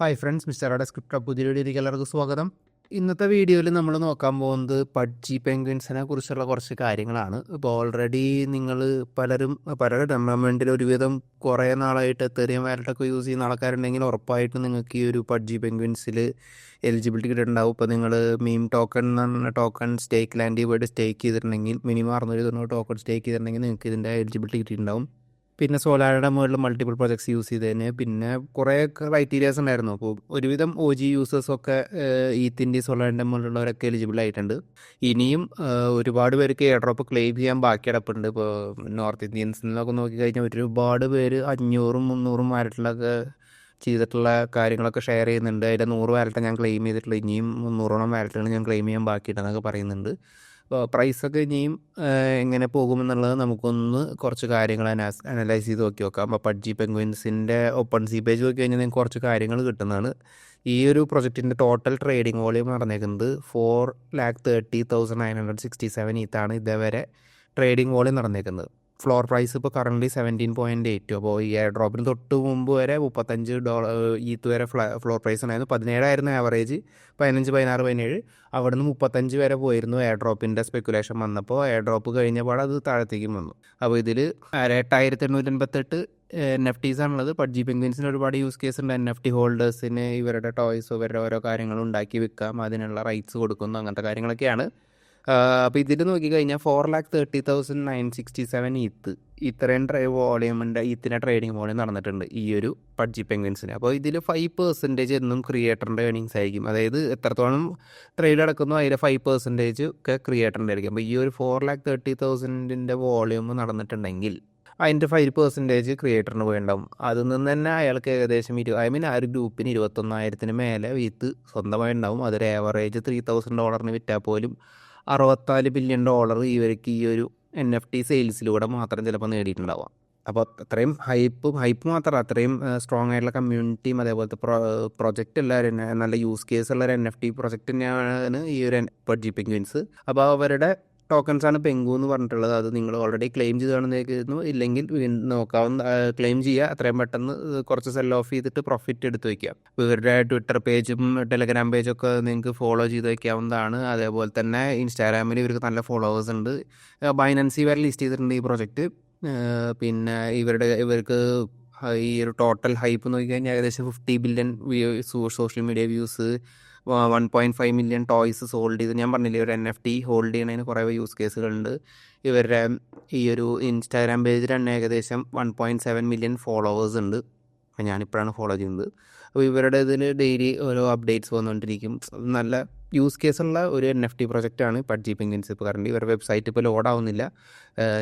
Hi friends മിസ്റ്ററുടെ script പുതിയ വീഡിയോയിലേക്ക് എല്ലാവർക്കും സ്വാഗതം. ഇന്നത്തെ വീഡിയോയിൽ നമ്മൾ നോക്കാൻ പോകുന്നത് പഡ്ജി പെൻഗ്വിൻസിനെ കുറിച്ചുള്ള കുറച്ച് കാര്യങ്ങളാണ്. ഇപ്പോൾ ഓൾറെഡി നിങ്ങൾ പലരും പലരും ടൂർണമെന്റിൽ ഒരുവിധം കുറേ നാളായിട്ട് എത്തേറിയം വാലറ്റൊക്കെ യൂസ് ചെയ്യുന്ന ആൾക്കാരുണ്ടെങ്കിൽ ഉറപ്പായിട്ടും നിങ്ങൾക്ക് ഈ ഒരു പഡ്ജി പെൻഗ്വിൻസിൽ എലിജിബിലിറ്റി കിട്ടിയിട്ടുണ്ടാവും. ഇപ്പോൾ നിങ്ങൾ മീം ടോക്കൺ എന്ന് പറഞ്ഞ ടോക്കൺ സ്റ്റേക്ക് ലാൻഡ് പോയിട്ട് സ്റ്റേക്ക് ചെയ്തിട്ടുണ്ടെങ്കിൽ മിനിമം അറുന്നൂറ് തൊണ്ണൂറ് ടോക്കൺ സ്റ്റേക്ക് ചെയ്തിട്ടുണ്ടെങ്കിൽ നിങ്ങൾക്ക് ഇതിന്റെ എലിജിബിലിറ്റി കിട്ടിയിട്ടുണ്ടാവും. പിന്നെ സോലാരുടെ മുകളിൽ മൾട്ടിപ്പിൾ പ്രൊജക്ട്സ് യൂസ് ചെയ്തതിന്. പിന്നെ കുറേ ക്രൈറ്റീരിയാസ് ഉണ്ടായിരുന്നു. അപ്പോൾ ഒരുവിധം ഒ ജി യൂസേഴ്സൊക്കെ ഈത്തിന്റെ സോലാറിന്റെ മുകളിലുള്ളവരൊക്കെ എലിജിബിൾ ആയിട്ടുണ്ട്. ഇനിയും ഒരുപാട് പേർക്ക് എയർ ഡ്രോപ്പ് ക്ലെയിം ചെയ്യാൻ ബാക്കി കിടപ്പുണ്ട് ഇപ്പോൾ നോർത്ത് ഇന്ത്യൻസിനൊക്കെ നോക്കിക്കഴിഞ്ഞാൽ ഒരുപാട് പേര് അഞ്ഞൂറും മുന്നൂറും വാലറ്റിലൊക്കെ ചെയ്തിട്ടുള്ള കാര്യങ്ങളൊക്കെ ഷെയർ ചെയ്യുന്നുണ്ട്. അതിന്റെ നൂറ് വാലറ്റ് ഞാൻ ക്ലെയിം ചെയ്തിട്ടുള്ള. ഇനിയും മുന്നൂറോളം വാലറ്റുകൾ ഞാൻ ക്ലെയിം ചെയ്യാൻ ബാക്കിയിട്ടെന്നൊക്കെ പറയുന്നുണ്ട്. പ്രൈസൊക്കെ ഇനിയും എങ്ങനെ പോകുമെന്നുള്ളത് നമുക്കൊന്ന് കുറച്ച് കാര്യങ്ങൾ അനാസ് അനലൈസ് ചെയ്ത് നോക്കി നോക്കാം. അപ്പോൾ പഡ്ജി പെൻഗ്വിൻസിന്റെ ഓപ്പൺ സി പേജ് നോക്കി കഴിഞ്ഞാൽ നിങ്ങൾക്ക് കുറച്ച് കാര്യങ്ങൾ കിട്ടുന്നതാണ്. ഈ ഒരു പ്രൊജക്റ്റിന്റെ total trading volume നടന്നേക്കുന്നത് four lakh thirty thousand nine hundred sixty seven ഇതാണ് ഇതേവരെ ട്രേഡിംഗ് വോളിയം നടന്നേക്കുന്നത്. ഫ്ലോർ പ്രൈസ് ഇപ്പോൾ കറന്റ് സെവന്റീൻ പോയിന്റ് എയ്റ്റ് അപ്പോൾ ഈ എയർ ഡ്രോപ്പിന് തൊട്ട് മുമ്പ് വരെ മുപ്പത്തഞ്ച് ഡോളർ ഈത്ത് വരെ ഫ്ലാ ഫ്ലോർ പ്രൈസ് ഉണ്ടായിരുന്നു. പതിനേഴായിരുന്നു ആവറേജ് പതിനഞ്ച് പതിനാറ് പതിനേഴ്. അവിടെ നിന്ന് മുപ്പത്തഞ്ച് വരെ പോയിരുന്നു എയർ ഡ്രോപ്പിന്റെ സ്പെക്കുലേഷൻ വന്നപ്പോൾ എയർ ഡ്രോപ്പ് കഴിഞ്ഞപ്പോൾ അത് താഴത്തേക്കും വന്നു. അപ്പോൾ ഇതിൽ എട്ടായിരത്തി എണ്ണൂറ്റി എൺപത്തെട്ട് എൻ എഫ് ടീസ് ആണുള്ളത്. പഡ്ജി പെൻഗ്വിൻസിന് ഒരുപാട് യൂസ് കേസ് ഉണ്ട്. എൻ എഫ് ടി ഹോൾഡേഴ്സിന് ഇവരുടെ ടോയ്സ് ഇവരുടെ ഓരോ കാര്യങ്ങളും ഉണ്ടാക്കി വിൽക്കാം അതിനുള്ള റൈറ്റ്സ് കൊടുക്കുന്നു. അങ്ങനത്തെ കാര്യങ്ങളൊക്കെയാണ്. അപ്പോൾ ഇതിൽ നോക്കിക്കഴിഞ്ഞാൽ four lakh thirty thousand nine sixty seven ETH ഇത്രയും ട്രേ വോളിയമിന്റെ ഈത്തിന്റെ ട്രേഡിംഗ് വോളിയം നടന്നിട്ടുണ്ട് ഈ ഒരു പഡ്ജി പെൻഗ്വിൻസിന് അപ്പോൾ ഇതിൽ ഫൈവ് പെർസെന്റേജ് എന്നും ക്രിയേറ്ററിന്റെ ഏണിങ്സ് ആയിരിക്കും. അതായത് എത്രത്തോളം ട്രേഡ് നടക്കുന്നു അതിൽ ഫൈവ് പെർസെന്റേജ് ഒക്കെ ക്രിയേറ്ററിന്റെ ആയിരിക്കും. അപ്പോൾ ഈ ഒരു ഫോർ ലാക്ക് തേർട്ടി തൗസൻഡിന്റെ വോളിയം നടന്നിട്ടുണ്ടെങ്കിൽ അതിന്റെ ഫൈവ് പെർസെന്റേജ് ക്രിയേറ്ററിന് വേണ്ടാവും. അതിൽ നിന്ന് തന്നെ അയാൾക്ക് ഏകദേശം ഇരു ഐ മീൻ ആ ഒരു ഗ്രൂപ്പിന് ഇരുപത്തൊന്നായിരത്തിന് മേലെ വിത്ത് സ്വന്തമായി ഉണ്ടാവും അതൊരു ഏവറേജ് ത്രീ തൗസൻഡ് ഡോളറിന് വിറ്റാൽ പോലും അറുപത്തിനാല് ബില്യൺ ഡോളർ ഇവർക്ക് ഈ ഒരു എൻ എഫ് ടി സെയിൽസിലൂടെ മാത്രം ചിലപ്പോൾ നേടിയിട്ടുണ്ടാവാം. അപ്പോൾ അത്രയും ഹൈപ്പ് ഹൈപ്പ് മാത്രമല്ല അത്രയും സ്ട്രോങ് ആയിട്ടുള്ള കമ്മ്യൂണിറ്റിയും അതേപോലത്തെ പ്രോ പ്രൊജക്റ്റ് എല്ലാവരും നല്ല യൂസ് കേസ് ഉള്ള ഒരു എൻ എഫ് ടി പ്രൊജക്റ്റ് തന്നെയാണ് ഈ ഒരു പഡ്ജി പെൻഗ്വിൻസ് അപ്പോൾ അവരുടെ ടോക്കൺസ് ആണ് പെങ്കു എന്ന് പറഞ്ഞിട്ടുള്ളത്. അത് നിങ്ങൾ ഓൾറെഡി ക്ലെയിം ചെയ്താണെന്ന് ഇല്ലെങ്കിൽ വീണ്ടും നോക്കാവുന്ന ക്ലെയിം ചെയ്യുക. അത്രയും പെട്ടെന്ന് കുറച്ച് സെൽ ഓഫ് ചെയ്തിട്ട് പ്രോഫിറ്റ് എടുത്ത് വയ്ക്കുക ഇവരുടെ ട്വിറ്റർ പേജും ടെലഗ്രാം പേജും ഒക്കെ നിങ്ങൾക്ക് ഫോളോ ചെയ്ത് വയ്ക്കാവുന്നതാണ് അതേപോലെ തന്നെ ഇൻസ്റ്റാഗ്രാമിൽ ഇവർക്ക് നല്ല ഫോളോവേഴ്സ് ഉണ്ട്. ബൈനൻസി വരെ ലിസ്റ്റ് ചെയ്തിട്ടുണ്ട് ഈ പ്രൊജക്റ്റ് പിന്നെ ഇവരുടെ ഇവർക്ക് ഈ ഒരു ടോട്ടൽ ഹൈപ്പ് നോക്കിക്കഴിഞ്ഞാൽ ഏകദേശം fifty billion view social media views one point five million toys sold ചെയ്ത്. ഞാൻ പറഞ്ഞില്ലേ ഒരു എൻ എഫ് ടി ഹോൾഡ് ചെയ്യണതിന് കുറേ യൂസ് കേസുകളുണ്ട് ഇവരുടെ ഈ ഒരു ഇൻസ്റ്റാഗ്രാം പേജിൽ തന്നെ ഏകദേശം one point seven million followers ഉണ്ട്. അപ്പോൾ ഞാനിപ്പോഴാണ് ഫോളോ ചെയ്യുന്നത്. അപ്പോൾ ഇവരുടെ ഇതിൽ ഡെയിലി ഓരോ അപ്ഡേറ്റ്സ് വന്നുകൊണ്ടിരിക്കും. നല്ല യൂസ് കേസുള്ള ഒരു എൻ എഫ് ടി പ്രൊജക്റ്റാണ് പഡ്ജി പെൻഗ്വിൻസ് ഇപ്പോൾ കറണ്ട് ഇവരുടെ വെബ്സൈറ്റ് ഇപ്പോൾ ലോഡ് ആവുന്നില്ല.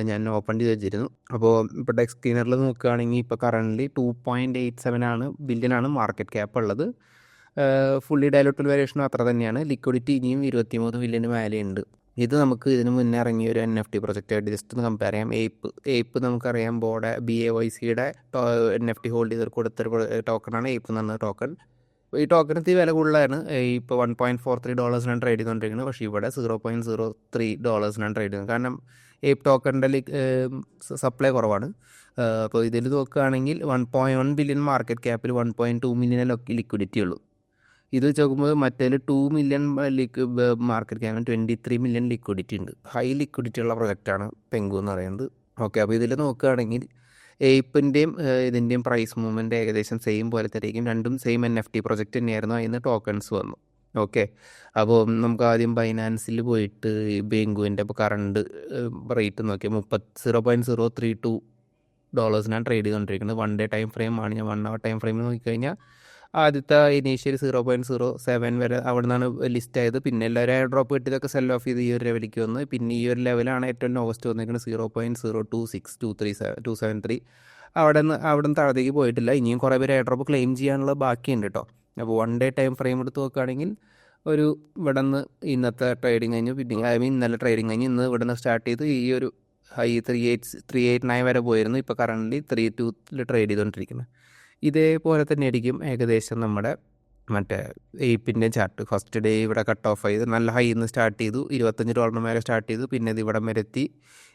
ഞാൻ ഓപ്പൺ ചെയ്ത് വെച്ചിരുന്നു. അപ്പോൾ ഇപ്പോൾ ഡെസ്ക് സ്ക്രീനറിൽ നോക്കുകയാണെങ്കിൽ ഇപ്പോൾ current two point eight seven ആണ് ബില്യൺ ആണ് മാർക്കറ്റ് ക്യാപ്പ് ഉള്ളത്. ഫുള്ളി ഡയലോട്ടൽ വേരിയേഷനും അത്ര തന്നെയാണ്. ലിക്വിഡിറ്റി ഇനിയും ഇരുപത്തിമൂന്ന് ബില്യന് ഉണ്ട് ഇത് നമുക്ക് ഇതിന് മുന്നേ ഇറങ്ങിയ ഒരു എൻ എഫ് ടി പ്രൊജക്റ്റായിട്ട് ജസ്റ്റ് ഒന്ന് കമ്പയർ ചെയ്യാം. ഏപ്പ് ഏപ്പ് നമുക്കറിയാം. ബോർഡ് ബി എ വൈ സിയുടെ എൻ എഫ് ടി ഹോൾഡ് ചെയ്ത് കൊടുത്തൊരു ടോക്കണാണ് ഏപ്പ് എന്ന് പറഞ്ഞ ടോക്കൺ ഈ ടോക്കണത്തിൽ വില കൂടുതലാണ് ഇപ്പോൾ വൺ പോയിന്റ് ഫോർ ത്രീ ഡോളേഴ്സിനാണ് ട്രേഡ് ചെയ്തുകൊണ്ടിരിക്കുന്നത് പക്ഷേ ഇവിടെ സീറോ പോയിന്റ് സീറോ ത്രീ ഡോളേഴ്സിനാണ് ട്രേഡ് ചെയ്യുന്നത് കാരണം ഏപ്പ് ടോക്കണിന്റെ സപ്ലൈ കുറവാണ്. അപ്പോൾ ഇതിൽ നോക്കുകയാണെങ്കിൽ one point one billion market ക്യാപ്പിൽ one point two million liquidity ഉള്ളൂ. ഇത് വെച്ച് നോക്കുമ്പോൾ മറ്റേതിൽ two million market cap twenty three million liquidity ഉണ്ട്. ഹൈ ലിക്വിഡിറ്റി ഉള്ള പ്രൊജക്റ്റാണ് പെങ്കു എന്ന് പറയുന്നത്. ഓക്കെ അപ്പോൾ ഇതിൽ നോക്കുകയാണെങ്കിൽ ഏപ്പിന്റെയും ഇതിന്റെയും പ്രൈസ് മൂവ്മെന്റ് ഏകദേശം സെയിം പോലെ തരേക്കും. രണ്ടും same N F T project തന്നെയായിരുന്നു. അതിന് ടോക്കൺസ് വന്നു. ഓക്കെ അപ്പോൾ നമുക്ക് ആദ്യം ബൈനാൻസിൽ പോയിട്ട് ബെങ്കുവിന്റെ ഇപ്പോൾ കറണ്ട് റേറ്റ് നോക്കിയാൽ മുപ്പത് zero point zero three two ഡോളേഴ്സിനാണ് trade ചെയ്തുകൊണ്ടിരിക്കുന്നത് വൺ ഡേ ടൈം ഫ്രെയിമാണ് ഞാൻ വൺ അവർ ടൈം ഫ്രെയിമിൽ നോക്കിക്കഴിഞ്ഞാൽ ആദ്യത്തെ initial zero point zero seven വരെ അവിടെ നിന്നാണ് ലിസ്റ്റ് ആയത്. പിന്നെ എല്ലാവരും എയർ ഡ്രോപ്പ് കിട്ടിയതൊക്കെ സെൽ ഓഫ് ചെയ്ത് ഈ ഒരു ലെവലിലേക്ക് വന്ന്. പിന്നെ ഈ ഒരു ലെവലാണ് ഏറ്റവും ലോവസ്റ്റ് വന്നിരിക്കുന്നത് zero point zero two six two three seven two seven three അവിടെ നിന്ന് അവിടെ നിന്ന് താഴത്തേക്ക് പോയിട്ടില്ല. ഇനിയും കുറേ പേര് എയർ ഡ്രോപ്പ് ക്ലെയിം ചെയ്യാനുള്ള ബാക്കിയുണ്ട് കേട്ടോ അപ്പോൾ വൺ ഡേ ടൈം ഫ്രെയിം എടുത്ത് നോക്കുകയാണെങ്കിൽ ഒരു ഇവിടെ നിന്ന് ഇന്നത്തെ ട്രേഡിങ് കഴിഞ്ഞു. പിന്നെ ഐ മീൻ ഇന്നലെ ട്രേഡിങ് കഴിഞ്ഞ് ഇന്ന് ഇവിടെ നിന്ന് സ്റ്റാർട്ട് ചെയ്ത് ഈ ഒരു high three eight three eight nine വരെ പോയിരുന്നു. ഇപ്പോൾ കറന്റ് ത്രീ ടൂത്തിൽ ട്രേഡ് ചെയ്തുകൊണ്ടിരിക്കുന്നത് ഇതേപോലെ തന്നെ ആയിരിക്കും ഏകദേശം നമ്മുടെ മറ്റേ എയ്പ്പിന്റെ ചാർട്ട്. ഫസ്റ്റ് ഡേ ഇവിടെ കട്ട് ഓഫ് ചെയ്ത് നല്ല ഹൈയിൽ നിന്ന് സ്റ്റാർട്ട് ചെയ്തു. ഇരുപത്തഞ്ച് ഡോളറിന് മേലെ സ്റ്റാർട്ട് ചെയ്തു. പിന്നെ ഇത് ഇവിടം വരെ എത്തി.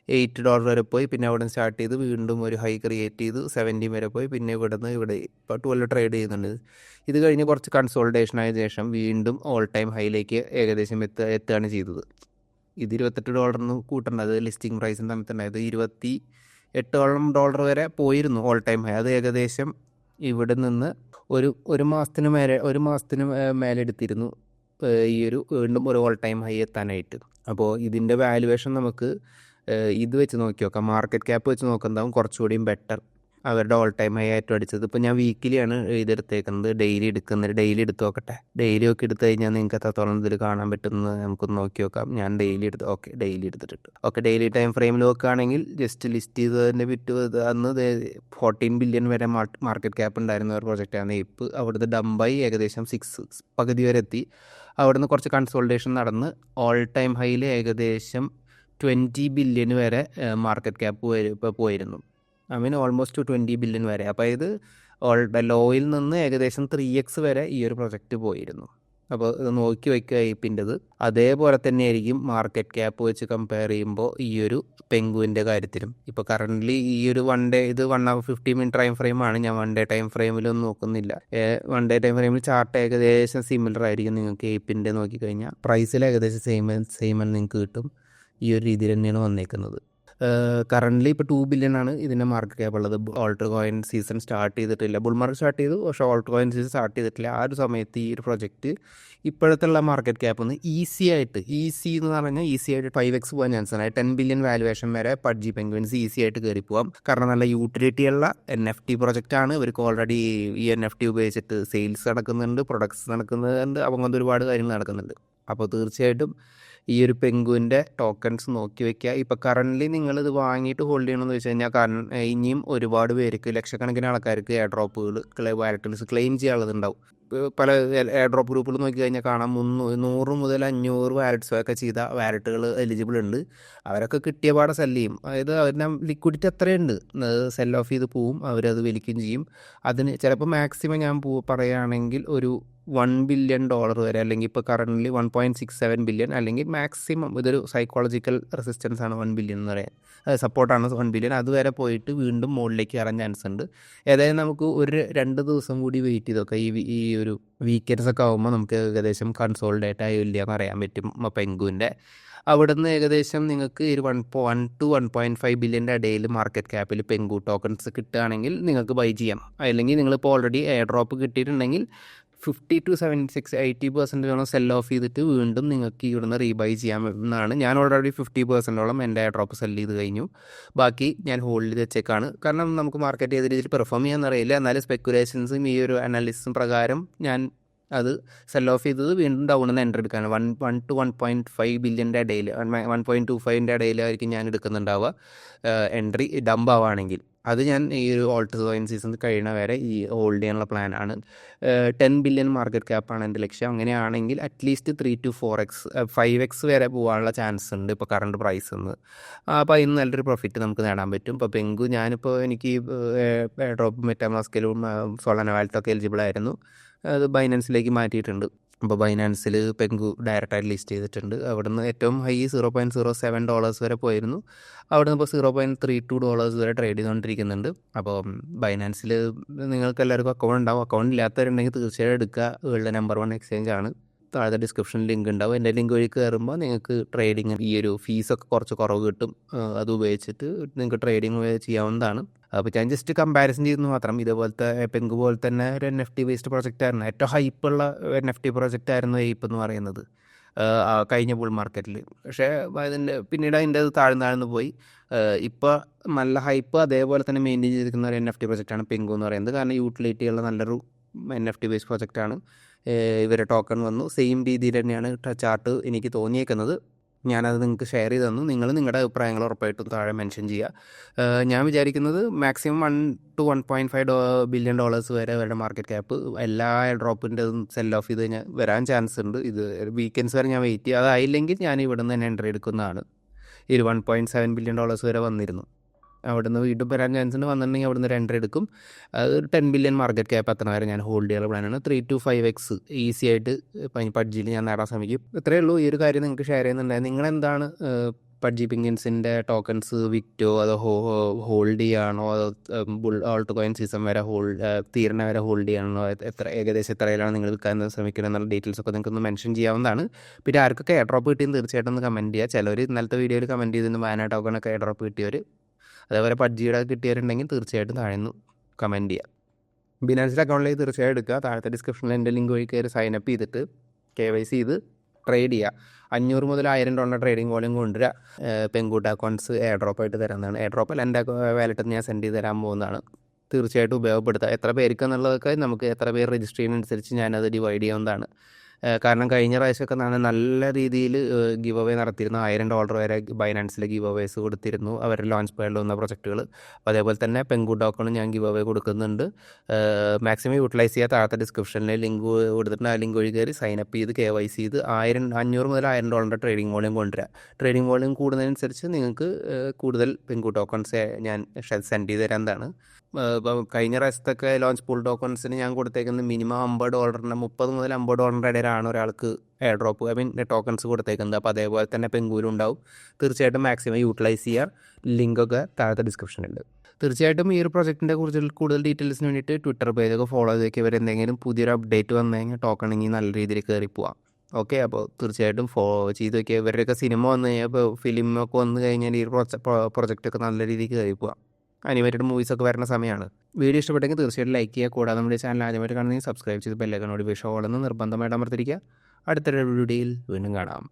എയ്റ്റ് ഡോളർ വരെ പോയി. പിന്നെ അവിടെ നിന്ന് സ്റ്റാർട്ട് ചെയ്ത്. വീണ്ടും ഒരു ഹൈ ക്രിയേറ്റ് ചെയ്തു. സെവന്റി വരെ പോയി. പിന്നെ ഇവിടെ നിന്ന് ഇവിടെ ഇപ്പോൾ ട്വൽവ് ട്രേഡ് ചെയ്യുന്നുണ്ട്. ഇത് കഴിഞ്ഞ് കുറച്ച് കൺസോൾട്ടേഷൻ ആയ ശേഷം വീണ്ടും ഓൾ ടൈം ഹൈയിലേക്ക് ഏകദേശം എത്തുക എത്തുകയാണ് ചെയ്തത്. ഇത് ഇരുപത്തെട്ട് ഡോളറിന് കൂട്ടേണ്ടത് ലിസ്റ്റിംഗ് പ്രൈസിന് സമയത്തുണ്ടായത് ഇരുപത്തി എട്ടോളം ഡോളർ വരെ പോയിരുന്നു ഓൾ ടൈം ഹൈ അത് ഏകദേശം ഇവിടെ നിന്ന് ഒരു ഒരു മാസത്തിന് മേലെ ഒരു മാസത്തിന് മേലെ എടുത്തിരുന്നു ഈ ഒരു വീണ്ടും ഒരു ഓൾ ടൈം ഹൈ എത്താനായിട്ട്. അപ്പോൾ ഇതിന്റെ വാലുവേഷൻ നമുക്ക് ഇത് വെച്ച് നോക്കി നോക്കാം മാർക്കറ്റ് ക്യാപ്പ് വെച്ച് നോക്കുന്നതാവും കുറച്ചുകൂടിയും ബെറ്റർ അവരുടെ ഓൾ ടൈം ഹൈ ആയിട്ടും അടിച്ചത്. ഇപ്പോൾ ഞാൻ വീക്കിലിയാണ് ഇതെടുത്തേക്കുന്നത്. ഡെയിലി എടുക്കുന്നത്. ഡെയിലി എടുത്ത് നോക്കട്ടെ. ഡെയിലി ഒക്കെ എടുത്തു കഴിഞ്ഞാൽ നിങ്ങൾക്ക് എത്രത്തോളം ഇതിൽ കാണാൻ പറ്റുന്നത് നമുക്കൊന്ന് നോക്കി നോക്കാം. ഞാൻ ഡെയിലി എടുത്ത് ഓക്കെ ഡെയിലി എടുത്തിട്ടുണ്ട്. ഓക്കെ ഡെയിലി ടൈം ഫ്രെയിമിൽ നോക്കുകയാണെങ്കിൽ ജസ്റ്റ് ലിസ്റ്റ് ചെയ്തതിന്റെ വിറ്റ് അന്ന് ഫോർട്ടീൻ ബില്യൺ വരെ മാർക്കറ്റ് ക്യാപ്പ് ഉണ്ടായിരുന്ന ഒരു പ്രൊജക്റ്റാണ് ഇപ്പ് അവിടുത്തെ ഡംബായി ഏകദേശം സിക്സ് പകുതി വരെ എത്തി. അവിടുന്ന് കുറച്ച് കൺസോൾട്ടേഷൻ നടന്ന് ഓൾ ടൈം ഹൈയിൽ ഏകദേശം ട്വന്റി ബില്യൺ വരെ മാർക്കറ്റ് ക്യാപ്പ് ഇപ്പോൾ പോയിരുന്നു. I mean almost twenty billion വരെ. അപ്പോൾ ഇത് ലോയിൽ നിന്ന് ഏകദേശം ത്രീ എക്സ് വരെ ഈ ഒരു പ്രൊജക്റ്റ് പോയിരുന്നു. അപ്പോൾ ഇത് നോക്കി വയ്ക്കുക ഐപ്പിന്റെത് അതേപോലെ തന്നെ ആയിരിക്കും മാർക്കറ്റ് ക്യാപ്പ് വെച്ച് കമ്പയർ ചെയ്യുമ്പോൾ ഈ ഒരു പെങ്കുവിന്റെ കാര്യത്തിലും. ഇപ്പോൾ കറന്റ്ലി ഈ ഒരു വൺ ഡേ ഇത് one hour fifty minute time ഫ്രെയിമാണ് ഞാൻ വൺ ഡേ ടൈം ഫ്രെയിമിലൊന്നും നോക്കുന്നില്ല. വൺ ഡേ ടൈം ഫ്രെയിമിൽ ചാർട്ട് ഏകദേശം സിമിലർ ആയിരിക്കും നിങ്ങൾക്ക് ഏപ്പിന്റെ നോക്കിക്കഴിഞ്ഞാൽ പ്രൈസിൽ ഏകദേശം സെയിം സെയിം നിങ്ങൾക്ക് കിട്ടും. ഈ ഒരു രീതിയിൽ തന്നെയാണ് വന്നേക്കുന്നത്. കറന്റ്ലി ഇപ്പോൾ ടു ബില്യൺ ആണ് ഇതിന്റെ മാർക്കറ്റ് ക്യാപ്പ് ഉള്ളത്. ഓൾട്ട് കോയിൻ സീസൺ സ്റ്റാർട്ട് ചെയ്തിട്ടില്ല. ബുൾ മാർക്ക് സ്റ്റാർട്ട് ചെയ്തു. പക്ഷേ ഓൾട്ട് കോയിൻ സീസൺ സ്റ്റാർട്ട് ചെയ്തിട്ടില്ല. ആ ഒരു സമയത്ത് ഈ ഒരു പ്രൊജക്റ്റ് ഇപ്പോഴത്തുള്ള മാർക്കറ്റ് ക്യാപ്പ് ഒന്ന് ഈസി ആയിട്ട് ഈസി എന്ന് പറഞ്ഞാൽ ഈസി ആയിട്ട് ഫൈവ് എക്സ് പോകാൻ ചാൻസ് ആണ് ടെൻ ബില്യൺ വാലുവേഷൻ വരെ പഡ്ജി പെൻഗ്വിൻസ് ഈസി ആയിട്ട് കയറി പോകാം കാരണം നല്ല യൂട്ടിലിറ്റി ഉള്ള എൻ എഫ് ടി പ്രൊജക്റ്റ് ആണ്. ഇവർക്ക് ഓൾറെഡി ഈ എൻ എഫ് ടി ഉപയോഗിച്ചിട്ട് സെയിൽസ് നടക്കുന്നുണ്ട് പ്രൊഡക്ട്സ് നടക്കുന്നുണ്ട് അപ്പം അങ്ങനത്തെ ഒരുപാട് കാര്യങ്ങൾ നടക്കുന്നുണ്ട്. അപ്പോൾ തീർച്ചയായിട്ടും ഈ ഒരു പെങ്കുവിന്റെ ടോക്കൺസ് നോക്കി വെക്കുക ഇപ്പോൾ കറന്റ്ലി നിങ്ങളിത് വാങ്ങിയിട്ട് ഹോൾഡ് ചെയ്യണമെന്ന് വെച്ച് കഴിഞ്ഞാൽ കാരണം ഇനിയും ഒരുപാട് പേർക്ക് ലക്ഷക്കണക്കിന് ആൾക്കാർക്ക് എയർ ഡ്രോപ്പുകൾ വാലറ്റിൽസ് ക്ലെയിം ചെയ്യാനുള്ളത് ഉണ്ടാവും പല എയർ ഡ്രോപ്പ് ഗ്രൂപ്പിൽ നോക്കി കഴിഞ്ഞാൽ കാണാം മുന്നൂറ് നൂറ് മുതൽ അഞ്ഞൂറ് വാലറ്റ്സ് ഒക്കെ ചെയ്ത വാലറ്റുകൾ എലിജിബിൾ ഉണ്ട്. അവരൊക്കെ കിട്ടിയ പാടെ സെല്ല് ചെയ്യും. അതായത് അവരുടെ ലിക്വിഡിറ്റി അത്രയുണ്ട്. സെൽ ഓഫ് ചെയ്ത് പോവും അവരത് വലിക്കുകയും ചെയ്യും. അതിന് ചിലപ്പോൾ മാക്സിമം ഞാൻ പോ പറയുകയാണെങ്കിൽ ഒരു വൺ ബില്യൺ ഡോളർ വരെ അല്ലെങ്കിൽ ഇപ്പോൾ currently one point six seven billion അല്ലെങ്കിൽ മാക്സിമം ഇതൊരു സൈക്കോളജിക്കൽ റെസിസ്റ്റൻസ് ആണ് വൺ ബില്യൺ എന്ന് പറയാൻ. സപ്പോർട്ടാണ് വൺ ബില്യൺ അതുവരെ പോയിട്ട് വീണ്ടും മുകളിലേക്ക് കയറാൻ ചാൻസ് ഉണ്ട്. ഏതായാലും നമുക്ക് ഒരു രണ്ട് ദിവസം കൂടി വെയിറ്റ് ചെയ്തൊക്കെ ഈ ഈ ഒരു വീക്കെൻഡ്സ് ഒക്കെ ആകുമ്പോൾ നമുക്ക് ഏകദേശം കൺസോൾഡേറ്റ് ആയോ ഇല്ലയെന്ന് അറിയാൻ പറ്റും പെങ്കുവിന്റെ. അവിടുന്ന് ഏകദേശം നിങ്ങൾക്ക് ഒരു one one two one point five ബില്യന്റെ ഇടയിൽ മാർക്കറ്റ് ക്യാപ്പിൽ പെങ്കു ടോക്കൺസ് കിട്ടുകയാണെങ്കിൽ നിങ്ങൾക്ക് ബൈ ചെയ്യാം. അല്ലെങ്കിൽ നിങ്ങളിപ്പോൾ ഓൾറെഡി എയർ ഡ്രോപ്പ് കിട്ടിയിട്ടുണ്ടെങ്കിൽ fifty to seventy six eighty പെർസെന്റോളം sell off ചെയ്തിട്ട് വീണ്ടും നിങ്ങൾക്ക് ഇവിടുന്ന് റീബൈ ചെയ്യാം എന്നാണ്. ഞാൻ ഓൾറെഡി ഫിഫ്റ്റി പെർസെന്റോളം എന്റെ ഡ്രോപ്പ് സെൽ ചെയ്ത് കഴിഞ്ഞു. ബാക്കി ഞാൻ ഹോൾഡ് ചെയ്ത് വെച്ചേക്കാണ്. കാരണം നമുക്ക് മാർക്കറ്റ് ഏത് രീതിയിൽ പെർഫോം ചെയ്യാൻ അറിയില്ല. എന്നാലും സ്പെക്കുലേഷൻസും ഈ ഒരു അനാലിസിസും പ്രകാരം ഞാൻ അത് സെൽ ഓഫ് ചെയ്തത് വീണ്ടും ഡൗൺ എന്ന് enter എടുക്കാണ് one one two one point five ബില്യന്റെ ഇടയിൽ വൺ പോയിന്റ് ടു ഫൈവിന്റെ ഇടയിലായിരിക്കും ഞാൻ എടുക്കുന്നുണ്ടാവുക. എൻട്രി ഡംപ് ആവുകയാണെങ്കിൽ. അത് ഞാൻ ഈ ഒരു ഓൾട്ട് സോയിൻ സീസൺ കഴിയണ വരെ ഈ ഹോൾഡ് ചെയ്യാനുള്ള പ്ലാനാണ് ടെൻ ബില്യൺ മാർക്കറ്റ് ക്യാപ്പാണ് എന്റെ ലക്ഷ്യം. അങ്ങനെയാണെങ്കിൽ at least three to four x five x വരെ പോകാനുള്ള ചാൻസ് ഉണ്ട് ഇപ്പോൾ കറണ്ട് പ്രൈസ് എന്ന് അപ്പോൾ അതിന് നല്ലൊരു പ്രോഫിറ്റ് നമുക്ക് നേടാൻ പറ്റും. ഇപ്പോൾ പെങ്കു ഞാനിപ്പോൾ എനിക്ക് ഡ്രോപ്പ് മെറ്റാമാസ്കിലും സോളന എലിജിബിൾ ആയിരുന്നു. അത് ബൈനൻസിലേക്ക് മാറ്റിയിട്ടുണ്ട്. അപ്പോൾ ബൈനാൻസിൽ പെങ്കു ഡയറക്റ്റായിട്ട് ലിസ്റ്റ് ചെയ്തിട്ടുണ്ട്. അവിടുന്ന് ഏറ്റവും high zero point zero seven dollars വരെ പോയിരുന്നു. അവിടുന്ന് ഇപ്പോൾ zero point three two dollars വരെ ട്രേഡ് ചെയ്തുകൊണ്ടിരിക്കുന്നുണ്ട് അപ്പോൾ ബൈനാൻസിൽ നിങ്ങൾക്ക് എല്ലാവർക്കും അക്കൗണ്ട് ഉണ്ടാവും. അക്കൗണ്ട് ഇല്ലാത്തവരുണ്ടെങ്കിൽ തീർച്ചയായും എടുക്കുക. വേൾഡ് നമ്പർ വൺ എക്സ്ചേഞ്ച് ആണ്. താഴത്തെ ഡിസ്ക്രിപ്ഷൻ ലിങ്ക് ഉണ്ടാവും. എന്റെ ലിങ്ക് വഴി കയറുമ്പോൾ നിങ്ങൾക്ക് ട്രേഡിങ് ഈ ഒരു ഫീസൊക്കെ കുറച്ച് കുറവ് കിട്ടും. അത് ഉപയോഗിച്ചിട്ട് നിങ്ങൾക്ക് ട്രേഡിങ് ചെയ്യാവുന്നതാണ്. അപ്പോൾ ഞാൻ ജസ്റ്റ് കമ്പാരിസൺ ചെയ്യുന്നു മാത്രം. ഇതേപോലത്തെ പെങ്ക് പോലെ തന്നെ ഒരു N F T based project ആയിരുന്നു. ഏറ്റവും ഹൈപ്പുള്ള എൻ എഫ് ടി പ്രൊജക്റ്റ് ആയിരുന്നു ഹൈപ്പ് എന്ന് പറയുന്നത്. കഴിഞ്ഞ ബുൾ മാർക്കറ്റിൽ പക്ഷേ അതിന്റെ പിന്നീട് അതിന്റെ അത് താഴ്ന്നു താഴ്ന്നു പോയി. ഇപ്പോൾ നല്ല ഹൈപ്പ് അതേപോലെ തന്നെ മെയിന്റെയിൻ ചെയ്തിരിക്കുന്ന ഒരു എൻ എഫ് ടി പ്രൊജക്റ്റാണ് പെങ്കു എന്ന് പറയുന്നത്. കാരണം യൂട്ടിലിറ്റിയുള്ള നല്ലൊരു എൻ എഫ് ടി ബേസ്ഡ് പ്രൊജക്റ്റാണ് ഇവരെ ടോക്കൺ വന്നു. സെയിം രീതിയിൽ തന്നെയാണ് ചാർട്ട് എനിക്ക് തോന്നിയേക്കുന്നത്. ഞാനത് നിങ്ങൾക്ക് ഷെയർ ചെയ്ത് തന്നു. നിങ്ങൾ നിങ്ങളുടെ അഭിപ്രായങ്ങൾ ഉറപ്പായിട്ടും താഴെ മെൻഷൻ ചെയ്യുക ഞാൻ വിചാരിക്കുന്നത് maximum one two one point five billion dollars വരെ അവരുടെ മാർക്കറ്റ് ക്യാപ്പ് എല്ലാ ഡ്രോപ്പിന്റെ സെൽ ഓഫ് ചെയ്ത് കഴിഞ്ഞാൽ വരാൻ ചാൻസ് ഉണ്ട് ഇത് വീക്കെൻഡ്സ് വരെ ഞാൻ വെയിറ്റ് ചെയ്യുക അതായില്ലെങ്കിൽ ഞാൻ ഇവിടെ നിന്ന് തന്നെ എൻട്രി എടുക്കുന്നതാണ്. ഒരു one point seven billion dollars വരെ വന്നിരുന്നു. അവിടുന്ന് വീണ്ടും വരാൻ ചാൻസ് ഉണ്ട്. വന്നിട്ടുണ്ടെങ്കിൽ അവിടുന്ന് രണ്ടര എടുക്കും. ഒരു ടെൻ ബില്യൺ മാർക്കറ്റ് ക്യാപ്പ് എത്ര വരെ ഞാൻ ഹോൾഡ് ചെയ്യാനുള്ള പ്ലാനാണ് three to five x easy ആയിട്ട് പഡ്ജിയിൽ ഞാൻ നേടാൻ ശ്രമിക്കും. ഇത്രയേ ഉള്ളൂ. ഈ ഒരു കാര്യം നിങ്ങൾക്ക് ഷെയർ ചെയ്യുന്നുണ്ടായിരുന്നു. നിങ്ങളെന്താണ് പഡ്ജി പിങ്കിൻസിന്റെ ടോക്കൺസ് വിറ്റോ? അതോ ഹോ ഹോൾഡ് ചെയ്യാണോ? അതോ ബുൾ ഓൾട്ട് കോയിൻ സീസൺ വരെ ഹോൾഡ് തീരണ വരെ ഹോൾഡ് ചെയ്യാണോ? എത്ര ഏകദേശം എത്രയിലാണ് നിങ്ങൾ വിൽക്കാൻ ശ്രമിക്കണം എന്നുള്ള ഡീറ്റെയിൽസ് ഒക്കെ നിങ്ങൾക്ക് ഒന്ന് മെൻഷൻ ചെയ്യാവുന്നതാണ്. പിന്നെ ആർക്കൊക്കെ എയർ ഡ്രോപ്പ് കിട്ടിയെന്ന് തീർച്ചയായിട്ടും ഒന്ന് കമന്റ് ചെയ്യുക. ചിലർ ഇന്നലത്തെ വീഡിയോയിൽ കമന്റ് ചെയ്തിരുന്നു. വാന ടോക്കണൊക്കെ എയർ ഡ്രോപ്പ് കിട്ടിയവർ അതേപോലെ പഡ്ജിയുടെ കിട്ടിയവരുണ്ടെങ്കിൽ തീർച്ചയായിട്ടും താഴെ നിന്ന് കമന്റ് ചെയ്യാം ബിനാൻസിന്റെ അക്കൗണ്ടിലേക്ക് തീർച്ചയായും എടുക്കുക. താഴത്തെ ഡിസ്ക്രിപ്ഷനിൽ എന്റെ ലിങ്ക് വഴി കയറി സൈനപ്പ് ചെയ്തിട്ട് കെ വൈ സി ചെയ്ത് ട്രേഡ് ചെയ്യുക. അഞ്ഞൂറ് മുതൽ ആയിരം ഡോളർ ട്രേഡിംഗ് വോളിയം കൊണ്ടുവരിക. പെൺകുട്ടി അക്കൗണ്ട്സ് എയർ ഡ്രോപ്പ് ആയിട്ട് തരുന്നതാണ്. എയർ ഡ്രോപ്പിൽ എന്റെ വാലറ്റിൽ ഞാൻ സെൻഡ് ചെയ്ത് തരാൻ പോകുന്നതാണ്. തീർച്ചയായിട്ടും ഉപയോഗപ്പെടുത്തുക. എത്ര പേർക്ക് എന്നുള്ളതൊക്കെ നമുക്ക് എത്ര പേർ രജിസ്റ്റർ ചെയ്യുന്നതനുസരിച്ച് ഞാനത് ഡിവൈഡ് ചെയ്യാവുന്നതാണ്. കാരണം കഴിഞ്ഞ പ്രാവശ്യമൊക്കെ നല്ല രീതിയിൽ ഗിവ് അവേ നടത്തിയിരുന്നു. ആയിരം ഡോളർ വരെ ബൈനാൻസിൽ ഗിവ് അവേസ് കൊടുത്തിരുന്നു അവരുടെ ലോഞ്ച് പേഡിൽ വന്ന പ്രൊജക്റ്റുകൾ അപ്പോൾ അതേപോലെ തന്നെ പെങ്കു ടോക്കണും ഞാൻ ഗിവ് അവേ കൊടുക്കുന്നുണ്ട് മാക്സിമം യൂട്ടിലൈസ് ചെയ്യാത്ത താഴത്തെ ഡിസ്ക്രിപ്ഷനിൽ ലിങ്ക് കൊടുത്തിട്ട് ആ ലിങ്ക് വഴി കയറി സൈൻ അപ്പ് ചെയ്ത് കെ വൈ സി ചെയ്ത് ആയിരം അഞ്ഞൂറ് മുതൽ ആയിരം ഡോളറിന്റെ ട്രേഡിംഗ് വോളിയം കൊണ്ടുവരിക ട്രേഡിംഗ് വോളിയം കൂടുന്നതിനനുസരിച്ച് നിങ്ങൾക്ക് കൂടുതൽ പെങ്കു ടോക്കൺസ് ഞാൻ സെൻഡ് ചെയ്ത് തരാൻ കഴിഞ്ഞ പ്രാവശ്യത്തൊക്കെ ലോഞ്ച് പൂൾ ടോക്കൺസിന് ഞാൻ കൊടുത്തേക്കുന്നത് മിനിമം അമ്പത് ഡോളറിന്റെ മുപ്പത് മുതൽ അമ്പത് ഡോളറിന്റെ ഇടയിലാണ് ഒരാൾക്ക് air drop I mean tokens കൊടുത്തേക്കുന്നത്. അപ്പോൾ അതേപോലെ തന്നെ പെങ്കൂലും ഉണ്ടാവും. തീർച്ചയായിട്ടും മാക്സിമം യൂട്ടിലൈസ് ചെയ്യുക ലിങ്കൊക്കെ താഴത്തെ ഡിസ്ക്രിപ്ഷനുണ്ട് തീർച്ചയായിട്ടും ഈ ഒരു പ്രൊജക്റ്റിന്റെ കുറിച്ച് കൂടുതൽ ഡീറ്റെയിൽസിന് വേണ്ടിയിട്ട് ട്വിറ്റർ പേജൊക്കെ ഫോളോ ചെയ്തൊക്കെ. ഇവർ എന്തെങ്കിലും പുതിയൊരു അപ്ഡേറ്റ് വന്നു കഴിഞ്ഞാൽ ടോക്കണെങ്കിൽ നല്ല രീതിയിൽ കയറി പോവാം. ഓക്കെ അപ്പോൾ തീർച്ചയായിട്ടും ഫോളോ ചെയ്ത് നോക്കിയാൽ ഇവരുടെയൊക്കെ സിനിമ വന്നു കഴിഞ്ഞാൽ ഇപ്പോൾ ഫിലിമൊക്കെ വന്നു കഴിഞ്ഞാൽ ഈ പ്രോജക്റ്റൊക്കെ നല്ല രീതിയിൽ കയറി പോവാം. അനിമേറ്റഡ് മൂവീസൊക്കെ വരുന്ന സമയമാണ്. വീഡിയോ ഇഷ്ടപ്പെട്ടെങ്കിൽ തീർച്ചയായിട്ടും ലൈക്ക് ചെയ്യുക. കൂടാതെ നമ്മുടെ ചാനൽ ആദ്യമായിട്ട് കാണുന്നെങ്കിൽ സബ്സ്ക്രൈബ് ചെയ്ത് ബെല്ലൈക്കൺ നോട്ടിഫിക്കേഷൻ ഓളെന്ന് നിർബന്ധമായിട്ട് അമർത്തിരിക്കുക. അടുത്തൊരു വീഡിയോയിൽ വീണ്ടും കാണാം.